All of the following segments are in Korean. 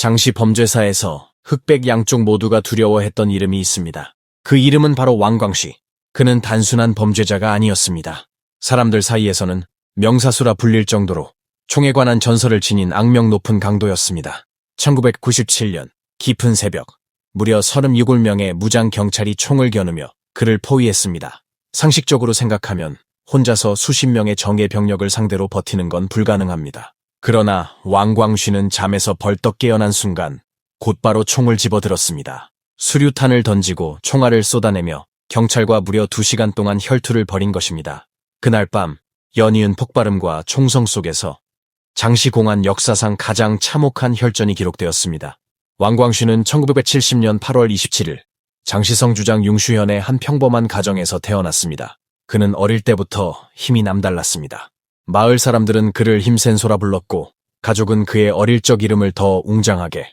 장시 범죄사에서 흑백 양쪽 모두가 두려워했던 이름이 있습니다. 그 이름은 바로 왕광씨. 그는 단순한 범죄자가 아니었습니다. 사람들 사이에서는 명사수라 불릴 정도로 총에 관한 전설을 지닌 악명 높은 강도였습니다. 1997년 깊은 새벽 무려 37명의 무장 경찰이 총을 겨누며 그를 포위했습니다. 상식적으로 생각하면 혼자서 수십 명의 정예 병력을 상대로 버티는 건 불가능합니다. 그러나 왕광쉬는 잠에서 벌떡 깨어난 순간 곧바로 총을 집어들었습니다. 수류탄을 던지고 총알을 쏟아내며 경찰과 무려 2시간 동안 혈투를 벌인 것입니다. 그날 밤 연이은 폭발음과 총성 속에서 장시공안 역사상 가장 참혹한 혈전이 기록되었습니다. 왕광쉬는 1970년 8월 27일 장시성 주장 융슈현의 한 평범한 가정에서 태어났습니다. 그는 어릴 때부터 힘이 남달랐습니다. 마을 사람들은 그를 힘센 소라 불렀고 가족은 그의 어릴 적 이름을 더 웅장하게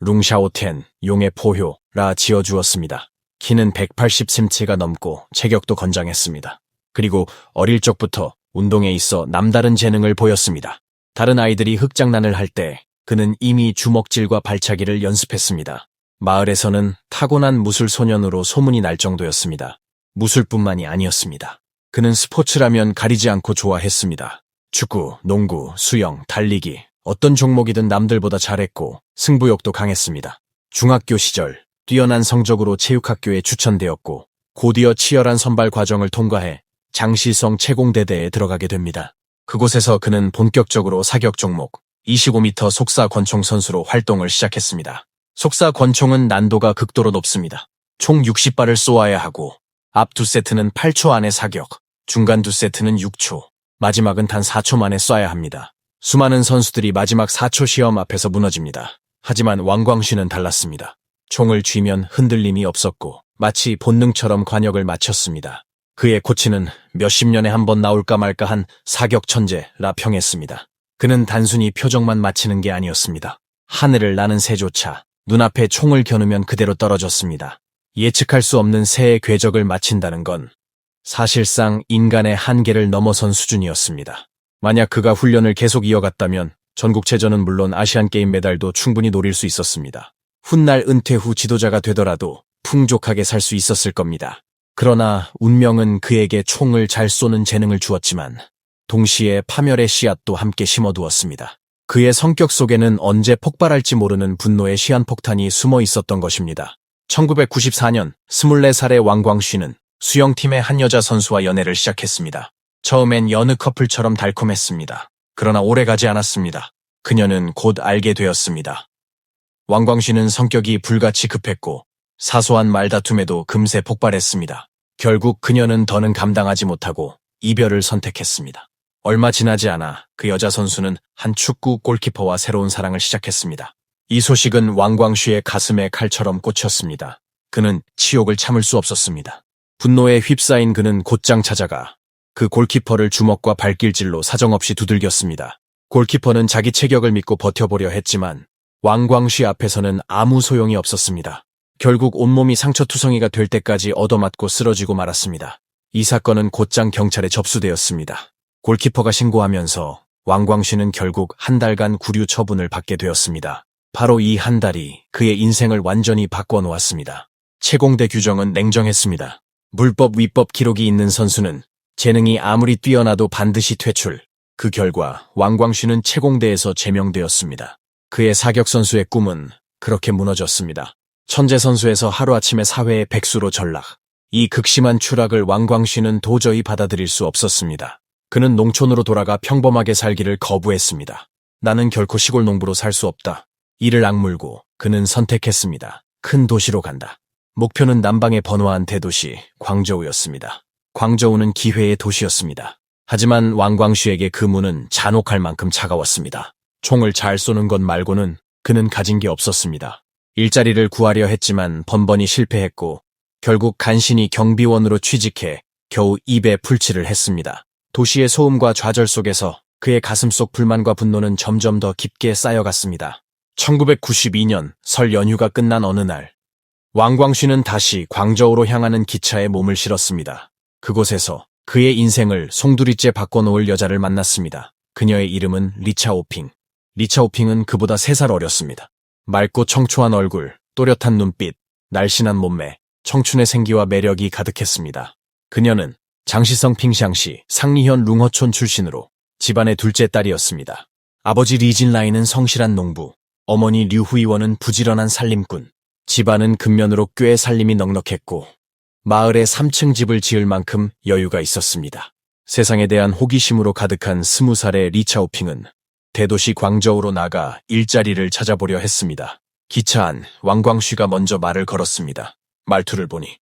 룽샤오텐, 용의 포효라 지어주었습니다. 키는 180cm가 넘고 체격도 건장했습니다. 그리고 어릴 적부터 운동에 있어 남다른 재능을 보였습니다. 다른 아이들이 흙장난을 할 때 그는 이미 주먹질과 발차기를 연습했습니다. 마을에서는 타고난 무술 소년으로 소문이 날 정도였습니다. 무술뿐만이 아니었습니다. 그는 스포츠라면 가리지 않고 좋아했습니다. 축구, 농구, 수영, 달리기, 어떤 종목이든 남들보다 잘했고 승부욕도 강했습니다. 중학교 시절 뛰어난 성적으로 체육학교에 추천되었고 곧이어 치열한 선발 과정을 통과해 장시성 채공대대에 들어가게 됩니다. 그곳에서 그는 본격적으로 사격 종목 25m 속사 권총 선수로 활동을 시작했습니다. 속사 권총은 난도가 극도로 높습니다. 총 60발을 쏘아야 하고 앞 두 세트는 8초 안에 사격, 중간 두 세트는 6초, 마지막은 단 4초 만에 쏴야 합니다. 수많은 선수들이 마지막 4초 시험 앞에서 무너집니다. 하지만 왕광쉬는 달랐습니다. 총을 쥐면 흔들림이 없었고 마치 본능처럼 관역을 마쳤습니다. 그의 코치는 몇십 년에 한 번 나올까 말까 한 사격 천재라 평했습니다. 그는 단순히 표정만 맞히는 게 아니었습니다. 하늘을 나는 새조차 눈앞에 총을 겨누면 그대로 떨어졌습니다. 예측할 수 없는 새의 궤적을 마친다는 건 사실상 인간의 한계를 넘어선 수준이었습니다. 만약 그가 훈련을 계속 이어갔다면 전국체전은 물론 아시안게임 메달도 충분히 노릴 수 있었습니다. 훗날 은퇴 후 지도자가 되더라도 풍족하게 살 수 있었을 겁니다. 그러나 운명은 그에게 총을 잘 쏘는 재능을 주었지만 동시에 파멸의 씨앗도 함께 심어두었습니다. 그의 성격 속에는 언제 폭발할지 모르는 분노의 시한폭탄이 숨어 있었던 것입니다. 1994년 24살의 왕광쉬는 수영팀의 한 여자 선수와 연애를 시작했습니다. 처음엔 여느 커플처럼 달콤했습니다. 그러나 오래 가지 않았습니다. 그녀는 곧 알게 되었습니다. 왕광쉬는 성격이 불같이 급했고 사소한 말다툼에도 금세 폭발했습니다. 결국 그녀는 더는 감당하지 못하고 이별을 선택했습니다. 얼마 지나지 않아 그 여자 선수는 한 축구 골키퍼와 새로운 사랑을 시작했습니다. 이 소식은 왕광쉬의 가슴에 칼처럼 꽂혔습니다. 그는 치욕을 참을 수 없었습니다. 분노에 휩싸인 그는 곧장 찾아가 그 골키퍼를 주먹과 발길질로 사정없이 두들겼습니다. 골키퍼는 자기 체격을 믿고 버텨보려 했지만 왕광쉬 앞에서는 아무 소용이 없었습니다. 결국 온몸이 상처투성이가 될 때까지 얻어맞고 쓰러지고 말았습니다. 이 사건은 곧장 경찰에 접수되었습니다. 골키퍼가 신고하면서 왕광쉬는 결국 한 달간 구류 처분을 받게 되었습니다. 바로 이 한 달이 그의 인생을 완전히 바꿔놓았습니다. 채공대 규정은 냉정했습니다. 물법 위법 기록이 있는 선수는 재능이 아무리 뛰어나도 반드시 퇴출. 그 결과 왕광쉬는 채공대에서 제명되었습니다. 그의 사격 선수의 꿈은 그렇게 무너졌습니다. 천재 선수에서 하루아침에 사회의 백수로 전락. 이 극심한 추락을 왕광쉬는 도저히 받아들일 수 없었습니다. 그는 농촌으로 돌아가 평범하게 살기를 거부했습니다. 나는 결코 시골 농부로 살 수 없다. 이를 악물고 그는 선택했습니다. 큰 도시로 간다. 목표는 남방의 번화한 대도시 광저우였습니다. 광저우는 기회의 도시였습니다. 하지만 왕광쉬에게 그 문은 잔혹할 만큼 차가웠습니다. 총을 잘 쏘는 것 말고는 그는 가진 게 없었습니다. 일자리를 구하려 했지만 번번이 실패했고 결국 간신히 경비원으로 취직해 겨우 입에 풀칠을 했습니다. 도시의 소음과 좌절 속에서 그의 가슴 속 불만과 분노는 점점 더 깊게 쌓여갔습니다. 1992년 설 연휴가 끝난 어느 날 왕광쉬는 다시 광저우로 향하는 기차에 몸을 실었습니다. 그곳에서 그의 인생을 송두리째 바꿔놓을 여자를 만났습니다. 그녀의 이름은 리차 오핑. 리차 오핑은 그보다 3살 어렸습니다. 맑고 청초한 얼굴, 또렷한 눈빛, 날씬한 몸매, 청춘의 생기와 매력이 가득했습니다. 그녀는 장시성 핑샹시 상리현 룽허촌 출신으로 집안의 둘째 딸이었습니다. 아버지 리진라이는 성실한 농부, 어머니 류후이원은 부지런한 살림꾼, 집안은 근면으로 꽤 살림이 넉넉했고 마을에 3층 집을 지을 만큼 여유가 있었습니다. 세상에 대한 호기심으로 가득한 스무 살의 리차오핑은 대도시 광저우로 나가 일자리를 찾아보려 했습니다. 기차 안 왕광쉬가 먼저 말을 걸었습니다. 말투를 보니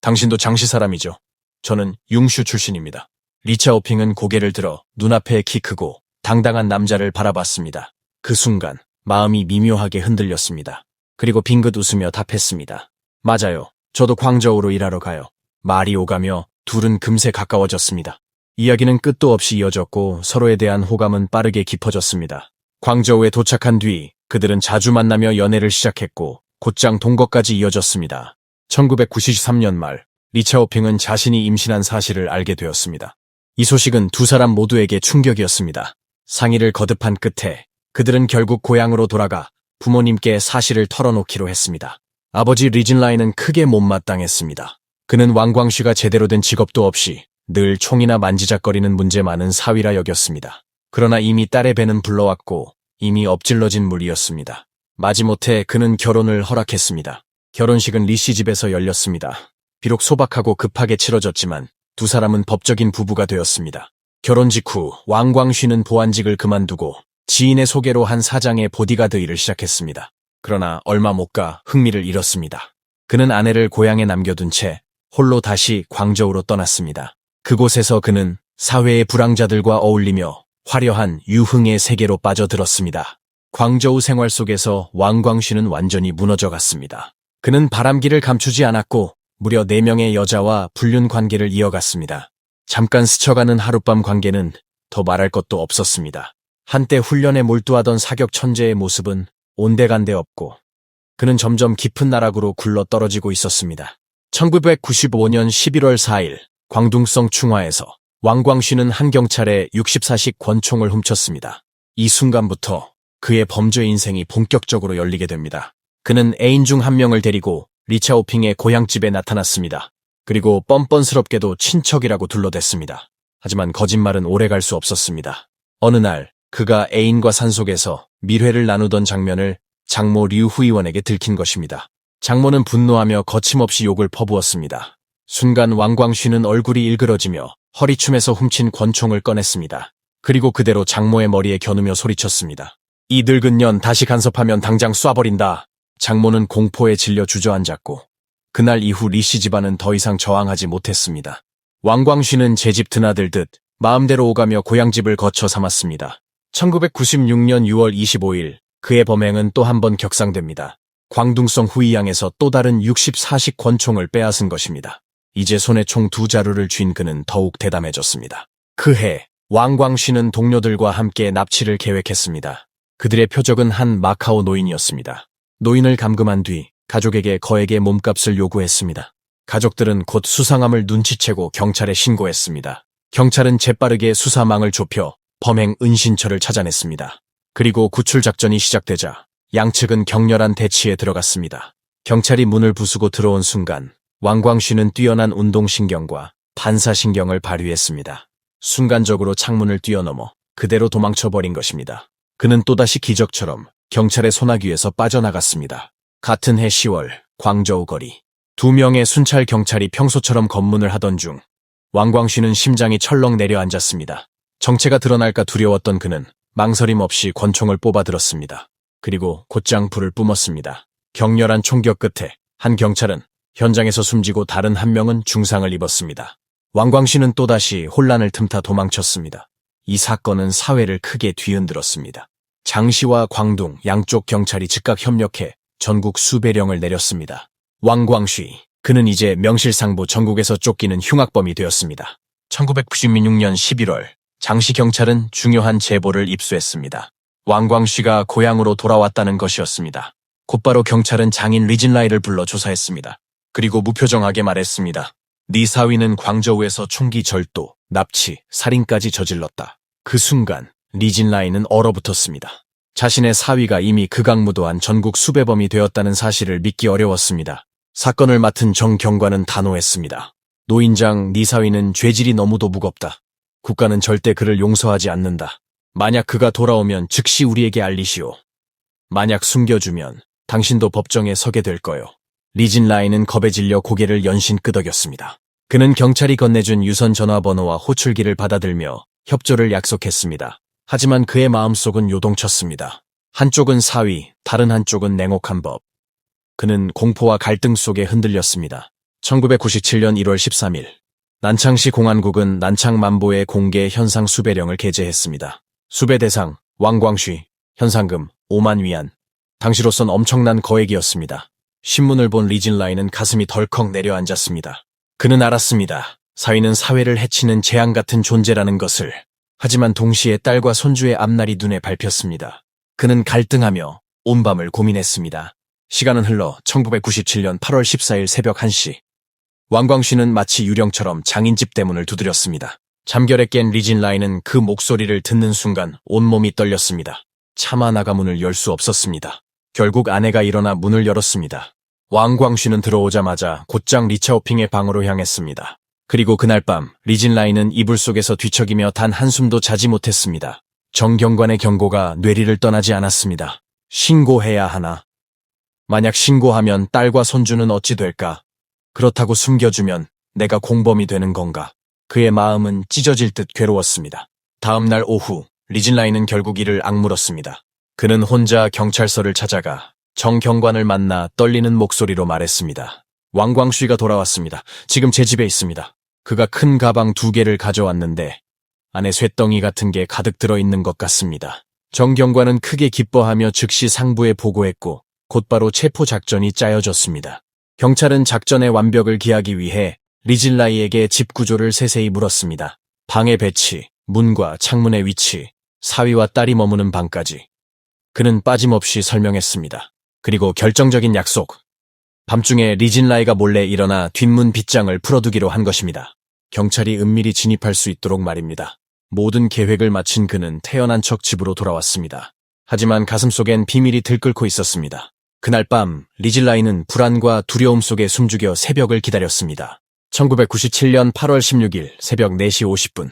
당신도 장시 사람이죠. 저는 융슈 출신입니다. 리차오핑은 고개를 들어 눈앞에 키 크고 당당한 남자를 바라봤습니다. 그 순간 마음이 미묘하게 흔들렸습니다. 그리고 빙긋 웃으며 답했습니다. 맞아요. 저도 광저우로 일하러 가요. 말이 오가며 둘은 금세 가까워졌습니다. 이야기는 끝도 없이 이어졌고 서로에 대한 호감은 빠르게 깊어졌습니다. 광저우에 도착한 뒤 그들은 자주 만나며 연애를 시작했고 곧장 동거까지 이어졌습니다. 1993년 말 리차오핑은 자신이 임신한 사실을 알게 되었습니다. 이 소식은 두 사람 모두에게 충격이었습니다. 상의를 거듭한 끝에 그들은 결국 고향으로 돌아가 부모님께 사실을 털어놓기로 했습니다. 아버지 리진라이는 크게 못마땅했습니다. 그는 왕광쉬가 제대로 된 직업도 없이 늘 총이나 만지작거리는 문제 많은 사위라 여겼습니다. 그러나 이미 딸의 배는 불러왔고 이미 엎질러진 물이었습니다. 마지못해 그는 결혼을 허락했습니다. 결혼식은 리씨 집에서 열렸습니다. 비록 소박하고 급하게 치러졌지만 두 사람은 법적인 부부가 되었습니다. 결혼 직후 왕광쉬는 보안직을 그만두고 지인의 소개로 한 사장의 보디가드 일을 시작했습니다. 그러나 얼마 못 가 흥미를 잃었습니다. 그는 아내를 고향에 남겨둔 채 홀로 다시 광저우로 떠났습니다. 그곳에서 그는 사회의 불황자들과 어울리며 화려한 유흥의 세계로 빠져들었습니다. 광저우 생활 속에서 왕광쉬는 완전히 무너져 갔습니다. 그는 바람기를 감추지 않았고 무려 4명의 여자와 불륜 관계를 이어갔습니다. 잠깐 스쳐가는 하룻밤 관계는 더 말할 것도 없었습니다. 한때 훈련에 몰두하던 사격 천재의 모습은 온데간데 없고 그는 점점 깊은 나락으로 굴러 떨어지고 있었습니다. 1995년 11월 4일 광둥성 충화에서 왕광쉬는 한 경찰에 64식 권총을 훔쳤습니다. 이 순간부터 그의 범죄 인생이 본격적으로 열리게 됩니다. 그는 애인 중 한 명을 데리고 리차오핑의 고향집에 나타났습니다. 그리고 뻔뻔스럽게도 친척이라고 둘러댔습니다. 하지만 거짓말은 오래 갈 수 없었습니다. 어느 날 그가 애인과 산속에서 밀회를 나누던 장면을 장모 류후이원에게 들킨 것입니다. 장모는 분노하며 거침없이 욕을 퍼부었습니다. 순간 왕광쉬는 얼굴이 일그러지며 허리춤에서 훔친 권총을 꺼냈습니다. 그리고 그대로 장모의 머리에 겨누며 소리쳤습니다. 이 늙은 년 다시 간섭하면 당장 쏴버린다. 장모는 공포에 질려 주저앉았고 그날 이후 리씨 집안은 더 이상 저항하지 못했습니다. 왕광쉬는 제 집 드나들듯 마음대로 오가며 고향집을 거쳐 삼았습니다. 1996년 6월 25일 그의 범행은 또 한 번 격상됩니다. 광둥성 후이양에서 또 다른 64식 권총을 빼앗은 것입니다. 이제 손에 총 두 자루를 쥔 그는 더욱 대담해졌습니다. 그해 왕광쉬는 동료들과 함께 납치를 계획했습니다. 그들의 표적은 한 마카오 노인이었습니다. 노인을 감금한 뒤 가족에게 거액의 몸값을 요구했습니다. 가족들은 곧 수상함을 눈치채고 경찰에 신고했습니다. 경찰은 재빠르게 수사망을 좁혀 범행 은신처를 찾아냈습니다. 그리고 구출 작전이 시작되자 양측은 격렬한 대치에 들어갔습니다. 경찰이 문을 부수고 들어온 순간 왕광쉬는 뛰어난 운동신경과 반사신경을 발휘했습니다. 순간적으로 창문을 뛰어넘어 그대로 도망쳐버린 것입니다. 그는 또다시 기적처럼 경찰의 소나귀에서 빠져나갔습니다. 같은 해 10월 광저우 거리 두 명의 순찰 경찰이 평소처럼 검문을 하던 중 왕광쉬는 심장이 철렁 내려앉았습니다. 정체가 드러날까 두려웠던 그는 망설임 없이 권총을 뽑아들었습니다. 그리고 곧장 불을 뿜었습니다. 격렬한 총격 끝에 한 경찰은 현장에서 숨지고 다른 한 명은 중상을 입었습니다. 왕광 씨는 또다시 혼란을 틈타 도망쳤습니다. 이 사건은 사회를 크게 뒤흔들었습니다. 장시와 광둥 양쪽 경찰이 즉각 협력해 전국 수배령을 내렸습니다. 왕광쉬, 그는 이제 명실상부 전국에서 쫓기는 흉악범이 되었습니다. 1996년 11월 장시 경찰은 중요한 제보를 입수했습니다. 왕광쉬가 고향으로 돌아왔다는 것이었습니다. 곧바로 경찰은 장인 리진라이를 불러 조사했습니다. 그리고 무표정하게 말했습니다. 네 사위는 광저우에서 총기 절도, 납치, 살인까지 저질렀다. 그 순간 리진라이는 얼어붙었습니다. 자신의 사위가 이미 극악무도한 전국 수배범이 되었다는 사실을 믿기 어려웠습니다. 사건을 맡은 정 경관은 단호했습니다. 노인장, 네 사위는 죄질이 너무도 무겁다. 국가는 절대 그를 용서하지 않는다. 만약 그가 돌아오면 즉시 우리에게 알리시오. 만약 숨겨주면 당신도 법정에 서게 될 거요. 리진 라인은 겁에 질려 고개를 연신 끄덕였습니다. 그는 경찰이 건네준 유선 전화번호와 호출기를 받아들며 협조를 약속했습니다. 하지만 그의 마음속은 요동쳤습니다. 한쪽은 사위, 다른 한쪽은 냉혹한 법. 그는 공포와 갈등 속에 흔들렸습니다. 1997년 1월 13일, 난창시 공안국은 난창만보의 공개 현상 수배령을 게재했습니다. 수배 대상, 왕광쉬, 현상금 5만 위안. 당시로선 엄청난 거액이었습니다. 신문을 본 리진라인은 가슴이 덜컥 내려앉았습니다. 그는 알았습니다. 사위는 사회를 해치는 재앙 같은 존재라는 것을. 하지만 동시에 딸과 손주의 앞날이 눈에 밟혔습니다. 그는 갈등하며 온 밤을 고민했습니다. 시간은 흘러 1997년 8월 14일 새벽 1시. 왕광쉬는 마치 유령처럼 장인집 대문을 두드렸습니다. 잠결에 깬 리진 라인은 그 목소리를 듣는 순간 온몸이 떨렸습니다. 차마 나가 문을 열 수 없었습니다. 결국 아내가 일어나 문을 열었습니다. 왕광쉬는 들어오자마자 곧장 리차오핑의 방으로 향했습니다. 그리고 그날 밤 리진 라인은 이불 속에서 뒤척이며 단 한숨도 자지 못했습니다. 정경관의 경고가 뇌리를 떠나지 않았습니다. 신고해야 하나? 만약 신고하면 딸과 손주는 어찌 될까? 그렇다고 숨겨주면 내가 공범이 되는 건가? 그의 마음은 찢어질 듯 괴로웠습니다. 다음 날 오후 리진라인은 결국 이를 악물었습니다. 그는 혼자 경찰서를 찾아가 정 경관을 만나 떨리는 목소리로 말했습니다. 왕광쉬가 돌아왔습니다. 지금 제 집에 있습니다. 그가 큰 가방 두 개를 가져왔는데 안에 쇠덩이 같은 게 가득 들어있는 것 같습니다. 정 경관은 크게 기뻐하며 즉시 상부에 보고했고 곧바로 체포 작전이 짜여졌습니다. 경찰은 작전의 완벽을 기하기 위해 리질라이에게 집 구조를 세세히 물었습니다. 방의 배치, 문과 창문의 위치, 사위와 딸이 머무는 방까지. 그는 빠짐없이 설명했습니다. 그리고 결정적인 약속. 밤중에 리진라이가 몰래 일어나 뒷문 빗장을 풀어두기로 한 것입니다. 경찰이 은밀히 진입할 수 있도록 말입니다. 모든 계획을 마친 그는 태어난 척 집으로 돌아왔습니다. 하지만 가슴속엔 비밀이 들끓고 있었습니다. 그날 밤 리질라이는 불안과 두려움 속에 숨죽여 새벽을 기다렸습니다. 1997년 8월 16일 새벽 4시 50분.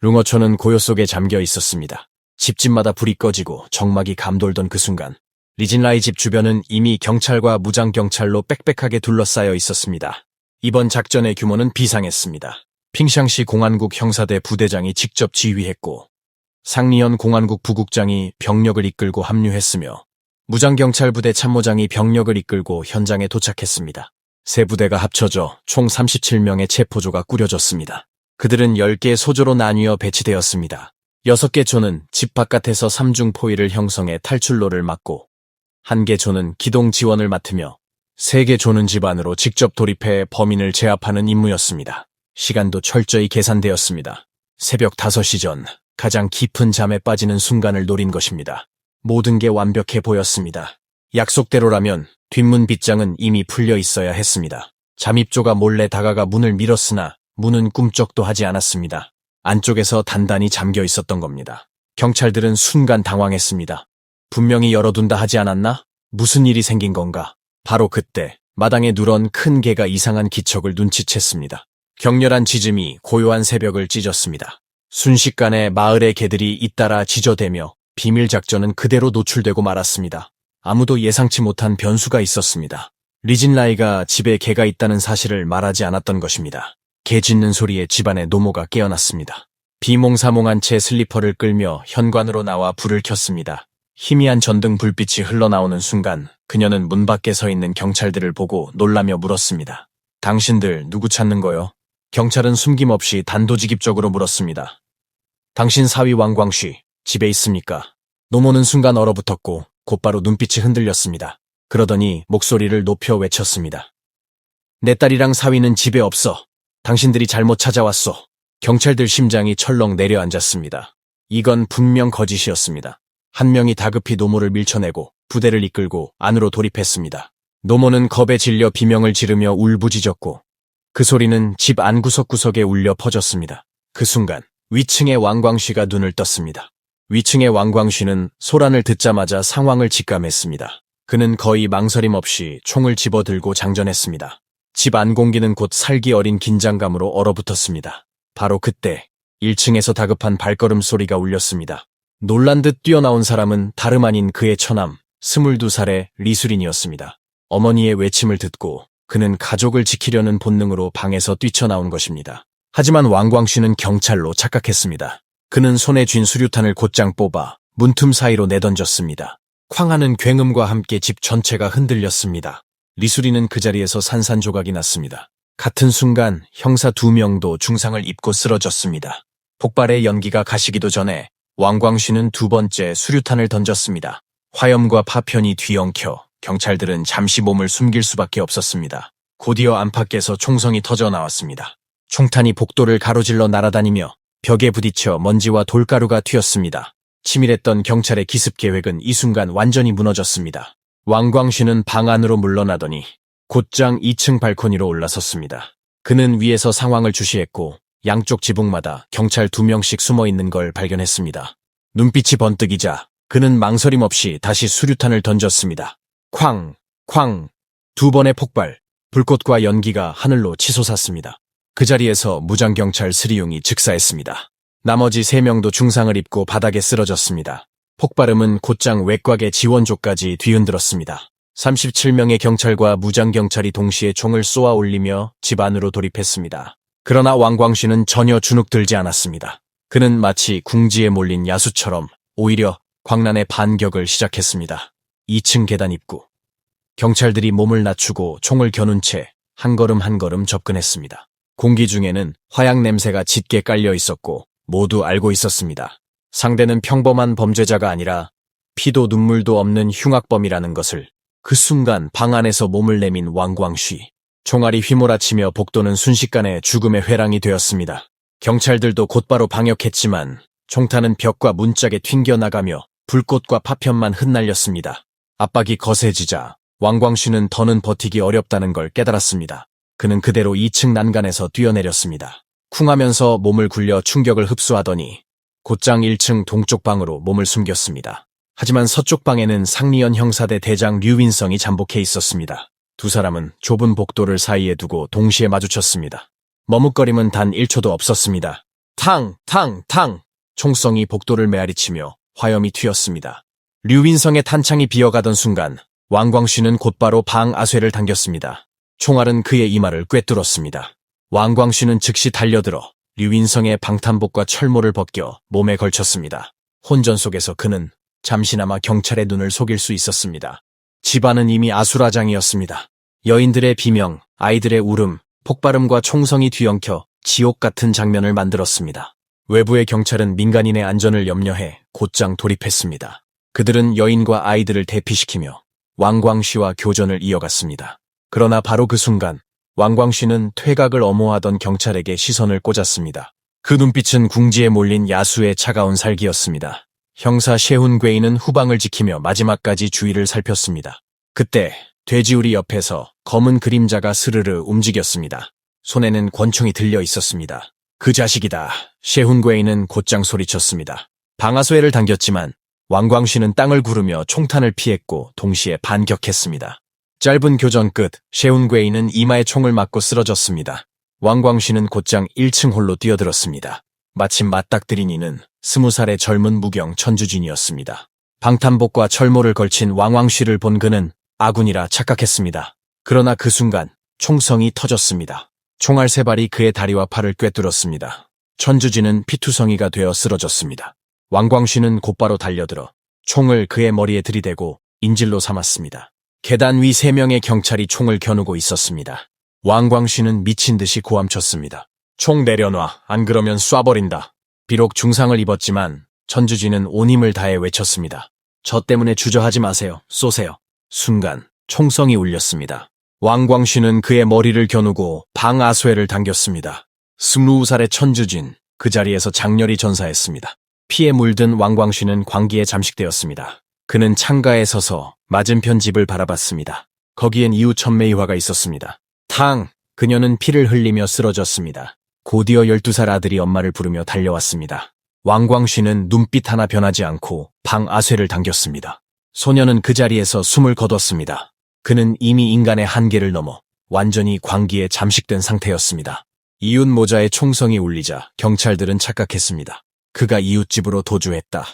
룽어초는 고요 속에 잠겨 있었습니다. 집집마다 불이 꺼지고 정막이 감돌던 그 순간 리진라이 집 주변은 이미 경찰과 무장경찰로 빽빽하게 둘러싸여 있었습니다. 이번 작전의 규모는 비상했습니다. 핑샹시 공안국 형사대 부대장이 직접 지휘했고 상리현 공안국 부국장이 병력을 이끌고 합류했으며 무장경찰부대 참모장이 병력을 이끌고 현장에 도착했습니다. 세 부대가 합쳐져 총 37명의 체포조가 꾸려졌습니다. 그들은 10개 소조로 나뉘어 배치되었습니다. 6개 조는 집 바깥에서 3중 포위를 형성해 탈출로를 막고 1개 조는 기동 지원을 맡으며 3개 조는 집 안으로 직접 돌입해 범인을 제압하는 임무였습니다. 시간도 철저히 계산되었습니다. 새벽 5시 전 가장 깊은 잠에 빠지는 순간을 노린 것입니다. 모든 게 완벽해 보였습니다. 약속대로라면 뒷문 빗장은 이미 풀려 있어야 했습니다. 잠입조가 몰래 다가가 문을 밀었으나 문은 꿈쩍도 하지 않았습니다. 안쪽에서 단단히 잠겨 있었던 겁니다. 경찰들은 순간 당황했습니다. 분명히 열어둔다 하지 않았나? 무슨 일이 생긴 건가? 바로 그때 마당에 누런 큰 개가 이상한 기척을 눈치챘습니다. 격렬한 짖음이 고요한 새벽을 찢었습니다. 순식간에 마을의 개들이 잇따라 짖어대며 비밀 작전은 그대로 노출되고 말았습니다. 아무도 예상치 못한 변수가 있었습니다. 리진라이가 집에 개가 있다는 사실을 말하지 않았던 것입니다. 개 짖는 소리에 집안의 노모가 깨어났습니다. 비몽사몽한 채 슬리퍼를 끌며 현관으로 나와 불을 켰습니다. 희미한 전등 불빛이 흘러나오는 순간 그녀는 문 밖에 서 있는 경찰들을 보고 놀라며 물었습니다. 당신들 누구 찾는 거요? 경찰은 숨김없이 단도직입적으로 물었습니다. 당신 사위 왕광쉬 집에 있습니까? 노모는 순간 얼어붙었고 곧바로 눈빛이 흔들렸습니다. 그러더니 목소리를 높여 외쳤습니다. 내 딸이랑 사위는 집에 없어. 당신들이 잘못 찾아왔소. 경찰들 심장이 철렁 내려앉았습니다. 이건 분명 거짓이었습니다. 한 명이 다급히 노모를 밀쳐내고 부대를 이끌고 안으로 돌입했습니다. 노모는 겁에 질려 비명을 지르며 울부짖었고 그 소리는 집 안구석구석에 울려 퍼졌습니다. 그 순간 위층의 왕광쉬가 눈을 떴습니다. 위층의 왕광씨는 소란을 듣자마자 상황을 직감했습니다. 그는 거의 망설임 없이 총을 집어들고 장전했습니다. 집 안 공기는 곧 살기 어린 긴장감으로 얼어붙었습니다. 바로 그때 1층에서 다급한 발걸음 소리가 울렸습니다. 놀란 듯 뛰어나온 사람은 다름 아닌 그의 처남, 22살의 리수린이었습니다. 어머니의 외침을 듣고 그는 가족을 지키려는 본능으로 방에서 뛰쳐나온 것입니다. 하지만 왕광 씨는 경찰로 착각했습니다. 그는 손에 쥔 수류탄을 곧장 뽑아 문틈 사이로 내던졌습니다. 쾅하는 굉음과 함께 집 전체가 흔들렸습니다. 리수리는 그 자리에서 산산조각이 났습니다. 같은 순간 형사 두 명도 중상을 입고 쓰러졌습니다. 폭발의 연기가 가시기도 전에 왕광 씨는 두 번째 수류탄을 던졌습니다. 화염과 파편이 뒤엉켜 경찰들은 잠시 몸을 숨길 수밖에 없었습니다. 곧이어 안팎에서 총성이 터져 나왔습니다. 총탄이 복도를 가로질러 날아다니며 벽에 부딪혀 먼지와 돌가루가 튀었습니다. 치밀했던 경찰의 기습 계획은 이 순간 완전히 무너졌습니다. 왕광 씨는 방 안으로 물러나더니 곧장 2층 발코니로 올라섰습니다. 그는 위에서 상황을 주시했고 양쪽 지붕마다 경찰 두 명씩 숨어 있는 걸 발견했습니다. 눈빛이 번뜩이자 그는 망설임 없이 다시 수류탄을 던졌습니다. 쾅, 쾅, 두 번의 폭발, 불꽃과 연기가 하늘로 치솟았습니다. 그 자리에서 무장경찰 스리용이 즉사했습니다. 나머지 세 명도 중상을 입고 바닥에 쓰러졌습니다. 폭발음은 곧장 외곽의 지원조까지 뒤흔들었습니다. 37명의 경찰과 무장경찰이 동시에 총을 쏘아 올리며 집 안으로 돌입했습니다. 그러나 왕광 씨는 전혀 주눅들지 않았습니다. 그는 마치 궁지에 몰린 야수처럼 오히려 광란의 반격을 시작했습니다. 2층 계단 입구. 경찰들이 몸을 낮추고 총을 겨눈 채 한 걸음 한 걸음 접근했습니다. 공기 중에는 화약 냄새가 짙게 깔려 있었고 모두 알고 있었습니다. 상대는 평범한 범죄자가 아니라 피도 눈물도 없는 흉악범이라는 것을 그 순간 방 안에서 몸을 내민 왕광쉬. 총알이 휘몰아치며 복도는 순식간에 죽음의 회랑이 되었습니다. 경찰들도 곧바로 방역했지만 총탄은 벽과 문짝에 튕겨나가며 불꽃과 파편만 흩날렸습니다. 압박이 거세지자 왕광쉬는 더는 버티기 어렵다는 걸 깨달았습니다. 그는 그대로 2층 난간에서 뛰어내렸습니다. 쿵하면서 몸을 굴려 충격을 흡수하더니 곧장 1층 동쪽 방으로 몸을 숨겼습니다. 하지만 서쪽 방에는 상리연 형사대 대장 류윈성이 잠복해 있었습니다. 두 사람은 좁은 복도를 사이에 두고 동시에 마주쳤습니다. 머뭇거림은 단 1초도 없었습니다. 탕, 탕, 탕! 총성이 복도를 메아리치며 화염이 튀었습니다. 류윈성의 탄창이 비어가던 순간 왕광 씨는 곧바로 방 아쇠를 당겼습니다. 총알은 그의 이마를 꿰뚫었습니다. 왕광 씨는 즉시 달려들어 류윈성의 방탄복과 철모를 벗겨 몸에 걸쳤습니다. 혼전 속에서 그는 잠시나마 경찰의 눈을 속일 수 있었습니다. 집안은 이미 아수라장이었습니다. 여인들의 비명, 아이들의 울음, 폭발음과 총성이 뒤엉켜 지옥 같은 장면을 만들었습니다. 외부의 경찰은 민간인의 안전을 염려해 곧장 돌입했습니다. 그들은 여인과 아이들을 대피시키며 왕광 씨와 교전을 이어갔습니다. 그러나 바로 그 순간 왕광 씨는 퇴각을 엄호하던 경찰에게 시선을 꽂았습니다. 그 눈빛은 궁지에 몰린 야수의 차가운 살기였습니다. 형사 셰훈괴이는 후방을 지키며 마지막까지 주위를 살폈습니다. 그때 돼지우리 옆에서 검은 그림자가 스르르 움직였습니다. 손에는 권총이 들려 있었습니다. 그 자식이다. 셰훈괴이는 곧장 소리쳤습니다. 방아쇠를 당겼지만 왕광 씨는 땅을 구르며 총탄을 피했고 동시에 반격했습니다. 짧은 교전 끝 셰운괴이는 이마에 총을 맞고 쓰러졌습니다. 왕광 씨는 곧장 1층 홀로 뛰어들었습니다. 마침 맞닥뜨린 이는 스무 살의 젊은 무경 천주진이었습니다. 방탄복과 철모를 걸친 왕왕 씨를 본 그는 아군이라 착각했습니다. 그러나 그 순간 총성이 터졌습니다. 총알 세 발이 그의 다리와 팔을 꿰뚫었습니다. 천주진은 피투성이가 되어 쓰러졌습니다. 왕광 씨는 곧바로 달려들어 총을 그의 머리에 들이대고 인질로 삼았습니다. 계단 위세 명의 경찰이 총을 겨누고 있었습니다. 왕광 씨는 미친 듯이 고함쳤습니다. 총 내려놔. 안 그러면 쏴버린다. 비록 중상을 입었지만 천주진은 온 힘을 다해 외쳤습니다. 저 때문에 주저하지 마세요. 쏘세요. 순간 총성이 울렸습니다. 왕광 씨는 그의 머리를 겨누고 방아쇠를 당겼습니다. 스무 살의 천주진 그 자리에서 장렬히 전사했습니다. 피에 물든 왕광 씨는 광기에 잠식되었습니다. 그는 창가에 서서 맞은편 집을 바라봤습니다. 거기엔 이웃 천매이화가 있었습니다. 탕! 그녀는 피를 흘리며 쓰러졌습니다. 곧이어 12살 아들이 엄마를 부르며 달려왔습니다. 왕광 씨는 눈빛 하나 변하지 않고 방 아쇠를 당겼습니다. 소녀는 그 자리에서 숨을 거뒀습니다. 그는 이미 인간의 한계를 넘어 완전히 광기에 잠식된 상태였습니다. 이웃 모자의 총성이 울리자 경찰들은 착각했습니다. 그가 이웃집으로 도주했다.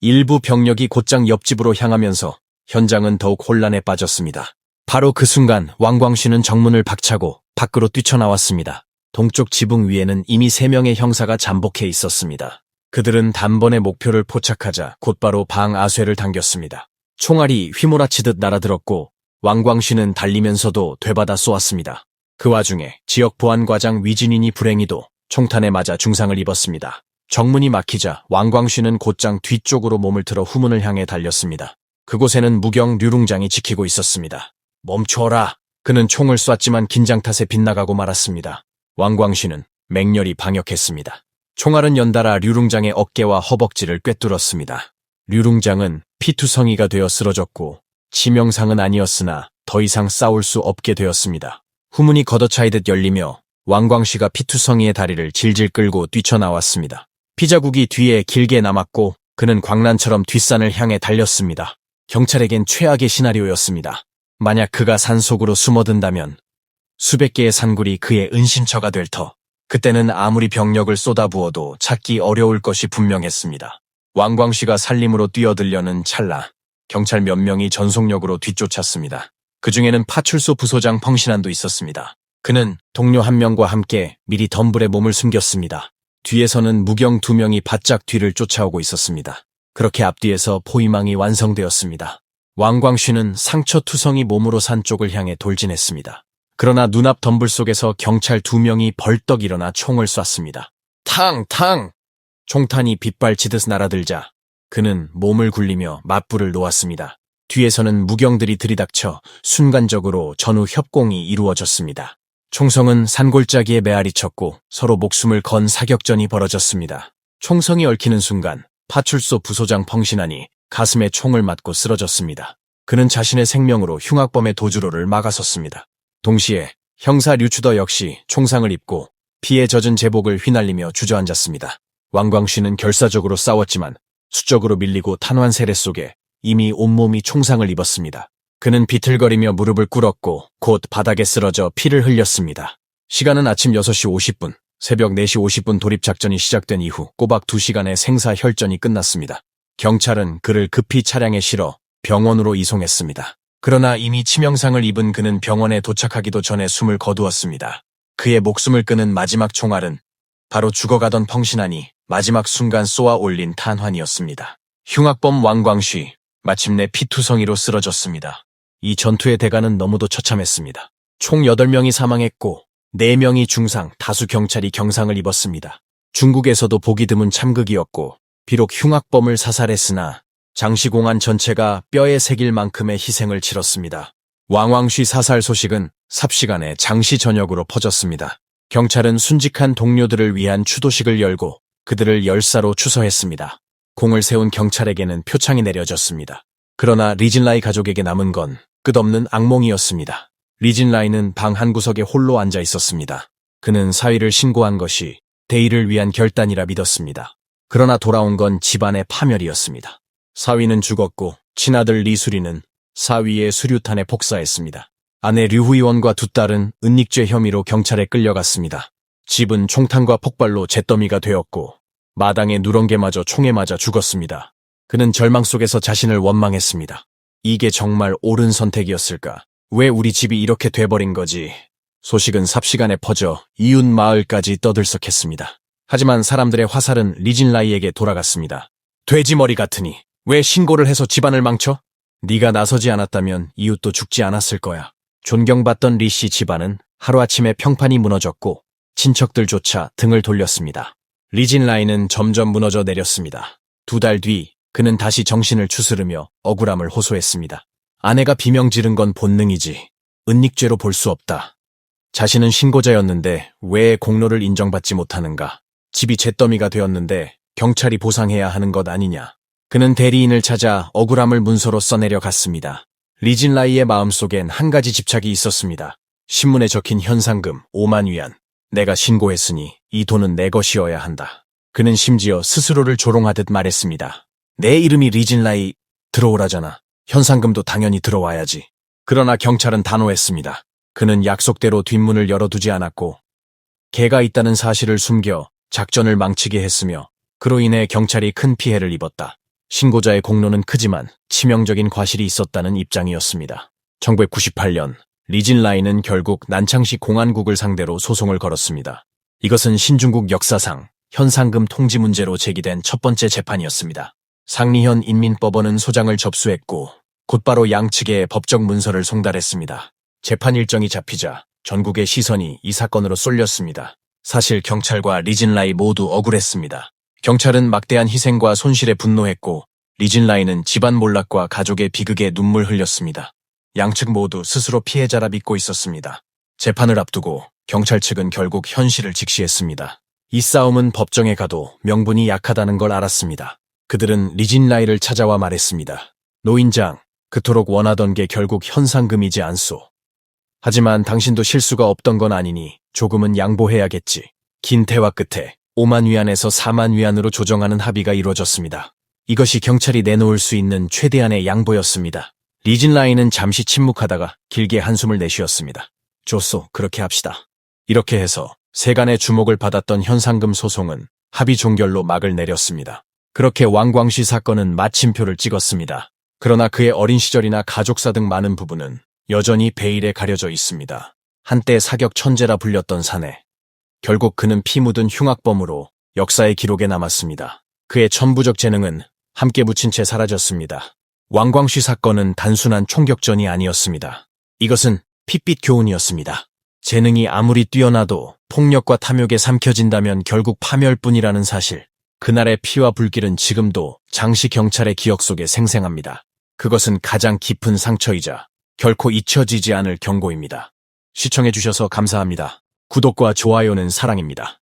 일부 병력이 곧장 옆집으로 향하면서 현장은 더욱 혼란에 빠졌습니다. 바로 그 순간 왕광 씨는 정문을 박차고 밖으로 뛰쳐나왔습니다. 동쪽 지붕 위에는 이미 세 명의 형사가 잠복해 있었습니다. 그들은 단번에 목표를 포착하자 곧바로 방 아쇠를 당겼습니다. 총알이 휘몰아치듯 날아들었고 왕광 씨는 달리면서도 되받아 쏘았습니다. 그 와중에 지역 보안과장 위진인이 불행히도 총탄에 맞아 중상을 입었습니다. 정문이 막히자 왕광 씨는 곧장 뒤쪽으로 몸을 틀어 후문을 향해 달렸습니다. 그곳에는 무경 류룽장이 지키고 있었습니다. 멈춰라! 그는 총을 쐈지만 긴장 탓에 빗나가고 말았습니다. 왕광 씨는 맹렬히 방역했습니다. 총알은 연달아 류룽장의 어깨와 허벅지를 꿰뚫었습니다. 류룽장은 피투성이가 되어 쓰러졌고 치명상은 아니었으나 더 이상 싸울 수 없게 되었습니다. 후문이 걷어차이듯 열리며 왕광 씨가 피투성이의 다리를 질질 끌고 뛰쳐나왔습니다. 피자국이 뒤에 길게 남았고 그는 광란처럼 뒷산을 향해 달렸습니다. 경찰에겐 최악의 시나리오였습니다. 만약 그가 산속으로 숨어든다면 수백 개의 산굴이 그의 은신처가 될 터. 그때는 아무리 병력을 쏟아부어도 찾기 어려울 것이 분명했습니다. 왕광 씨가 살림으로 뛰어들려는 찰나 경찰 몇 명이 전속력으로 뒤쫓았습니다. 그 중에는 파출소 부소장 펑신한도 있었습니다. 그는 동료 한 명과 함께 미리 덤불에 몸을 숨겼습니다. 뒤에서는 무경 두 명이 바짝 뒤를 쫓아오고 있었습니다. 그렇게 앞뒤에서 포위망이 완성되었습니다. 왕광 씨는 상처투성이 몸으로 산 쪽을 향해 돌진했습니다. 그러나 눈앞 덤불 속에서 경찰 두 명이 벌떡 일어나 총을 쐈습니다. 탕! 탕! 총탄이 빗발치듯 날아들자 그는 몸을 굴리며 맞불을 놓았습니다. 뒤에서는 무경들이 들이닥쳐 순간적으로 전후 협공이 이루어졌습니다. 총성은 산골짜기에 메아리 쳤고 서로 목숨을 건 사격전이 벌어졌습니다. 총성이 얽히는 순간 파출소 부소장 펑신하니 가슴에 총을 맞고 쓰러졌습니다. 그는 자신의 생명으로 흉악범의 도주로를 막아섰습니다. 동시에 형사 류추더 역시 총상을 입고 피에 젖은 제복을 휘날리며 주저앉았습니다. 왕광 씨는 결사적으로 싸웠지만 수적으로 밀리고 탄환 세례 속에 이미 온몸이 총상을 입었습니다. 그는 비틀거리며 무릎을 꿇었고 곧 바닥에 쓰러져 피를 흘렸습니다. 시간은 아침 6시 50분, 새벽 4시 50분 돌입작전이 시작된 이후 꼬박 2시간의 생사 혈전이 끝났습니다. 경찰은 그를 급히 차량에 실어 병원으로 이송했습니다. 그러나 이미 치명상을 입은 그는 병원에 도착하기도 전에 숨을 거두었습니다. 그의 목숨을 끄는 마지막 총알은 바로 죽어가던 펑신하니 마지막 순간 쏘아 올린 탄환이었습니다. 흉악범 왕광쉬 마침내 피투성이로 쓰러졌습니다. 이 전투의 대가는 너무도 처참했습니다. 총 8명이 사망했고 4명이 중상, 다수 경찰이 경상을 입었습니다. 중국에서도 보기 드문 참극이었고 비록 흉악범을 사살했으나 장시공안 전체가 뼈에 새길 만큼의 희생을 치렀습니다. 왕왕쉬 사살 소식은 삽시간에 장시 전역으로 퍼졌습니다. 경찰은 순직한 동료들을 위한 추도식을 열고 그들을 열사로 추서했습니다. 공을 세운 경찰에게는 표창이 내려졌습니다. 그러나 리진라이 가족에게 남은 건 끝없는 악몽이었습니다. 리진라이는 방한 구석에 홀로 앉아 있었습니다. 그는 사위를 신고한 것이 대의를 위한 결단이라 믿었습니다. 그러나 돌아온 건 집안의 파멸이었습니다. 사위는 죽었고 친아들 리수리는 사위의 수류탄에 폭사했습니다. 아내 류후이원과 두 딸은 은닉죄 혐의로 경찰에 끌려갔습니다. 집은 총탄과 폭발로 잿더미가 되었고 마당의 누렁개마저 총에 맞아 죽었습니다. 그는 절망 속에서 자신을 원망했습니다. 이게 정말 옳은 선택이었을까? 왜 우리 집이 이렇게 돼버린 거지? 소식은 삽시간에 퍼져 이웃 마을까지 떠들썩했습니다. 하지만 사람들의 화살은 리진라이에게 돌아갔습니다. 돼지머리 같으니 왜 신고를 해서 집안을 망쳐? 네가 나서지 않았다면 이웃도 죽지 않았을 거야. 존경받던 리 씨 집안은 하루아침에 평판이 무너졌고 친척들조차 등을 돌렸습니다. 리진라이는 점점 무너져 내렸습니다. 두 달 뒤 그는 다시 정신을 추스르며 억울함을 호소했습니다. 아내가 비명 지른 건 본능이지 은닉죄로 볼 수 없다. 자신은 신고자였는데 왜 공로를 인정받지 못하는가? 집이 잿더미가 되었는데 경찰이 보상해야 하는 것 아니냐? 그는 대리인을 찾아 억울함을 문서로 써내려 갔습니다. 리진 라이의 마음속엔 한 가지 집착이 있었습니다. 신문에 적힌 현상금 5만 위안. 내가 신고했으니 이 돈은 내 것이어야 한다. 그는 심지어 스스로를 조롱하듯 말했습니다. 내 이름이 리진라이 들어오라잖아. 현상금도 당연히 들어와야지. 그러나 경찰은 단호했습니다. 그는 약속대로 뒷문을 열어두지 않았고 개가 있다는 사실을 숨겨 작전을 망치게 했으며 그로 인해 경찰이 큰 피해를 입었다. 신고자의 공로는 크지만 치명적인 과실이 있었다는 입장이었습니다. 1998년 리진라이는 결국 난창시 공안국을 상대로 소송을 걸었습니다. 이것은 신중국 역사상 현상금 통지 문제로 제기된 첫 번째 재판이었습니다. 상리현 인민법원은 소장을 접수했고 곧바로 양측의 법적 문서를 송달했습니다. 재판 일정이 잡히자 전국의 시선이 이 사건으로 쏠렸습니다. 사실 경찰과 리진라이 모두 억울했습니다. 경찰은 막대한 희생과 손실에 분노했고 리진라이는 집안 몰락과 가족의 비극에 눈물 흘렸습니다. 양측 모두 스스로 피해자라 믿고 있었습니다. 재판을 앞두고 경찰 측은 결국 현실을 직시했습니다. 이 싸움은 법정에 가도 명분이 약하다는 걸 알았습니다. 그들은 리진라이를 찾아와 말했습니다. 노인장, 그토록 원하던 게 결국 현상금이지 않소. 하지만 당신도 실수가 없던 건 아니니 조금은 양보해야겠지. 긴 대화 끝에 5만 위안에서 4만 위안으로 조정하는 합의가 이루어졌습니다. 이것이 경찰이 내놓을 수 있는 최대한의 양보였습니다. 리진라이는 잠시 침묵하다가 길게 한숨을 내쉬었습니다. 좋소, 그렇게 합시다. 이렇게 해서 세간의 주목을 받았던 현상금 소송은 합의 종결로 막을 내렸습니다. 그렇게 왕광시 사건은 마침표를 찍었습니다. 그러나 그의 어린 시절이나 가족사 등 많은 부분은 여전히 베일에 가려져 있습니다. 한때 사격 천재라 불렸던 사내. 결국 그는 피 묻은 흉악범으로 역사의 기록에 남았습니다. 그의 천부적 재능은 함께 묻힌 채 사라졌습니다. 왕광시 사건은 단순한 총격전이 아니었습니다. 이것은 핏빛 교훈이었습니다. 재능이 아무리 뛰어나도 폭력과 탐욕에 삼켜진다면 결국 파멸뿐이라는 사실. 그날의 피와 불길은 지금도 장시 경찰의 기억 속에 생생합니다. 그것은 가장 깊은 상처이자 결코 잊혀지지 않을 경고입니다. 시청해주셔서 감사합니다. 구독과 좋아요는 사랑입니다.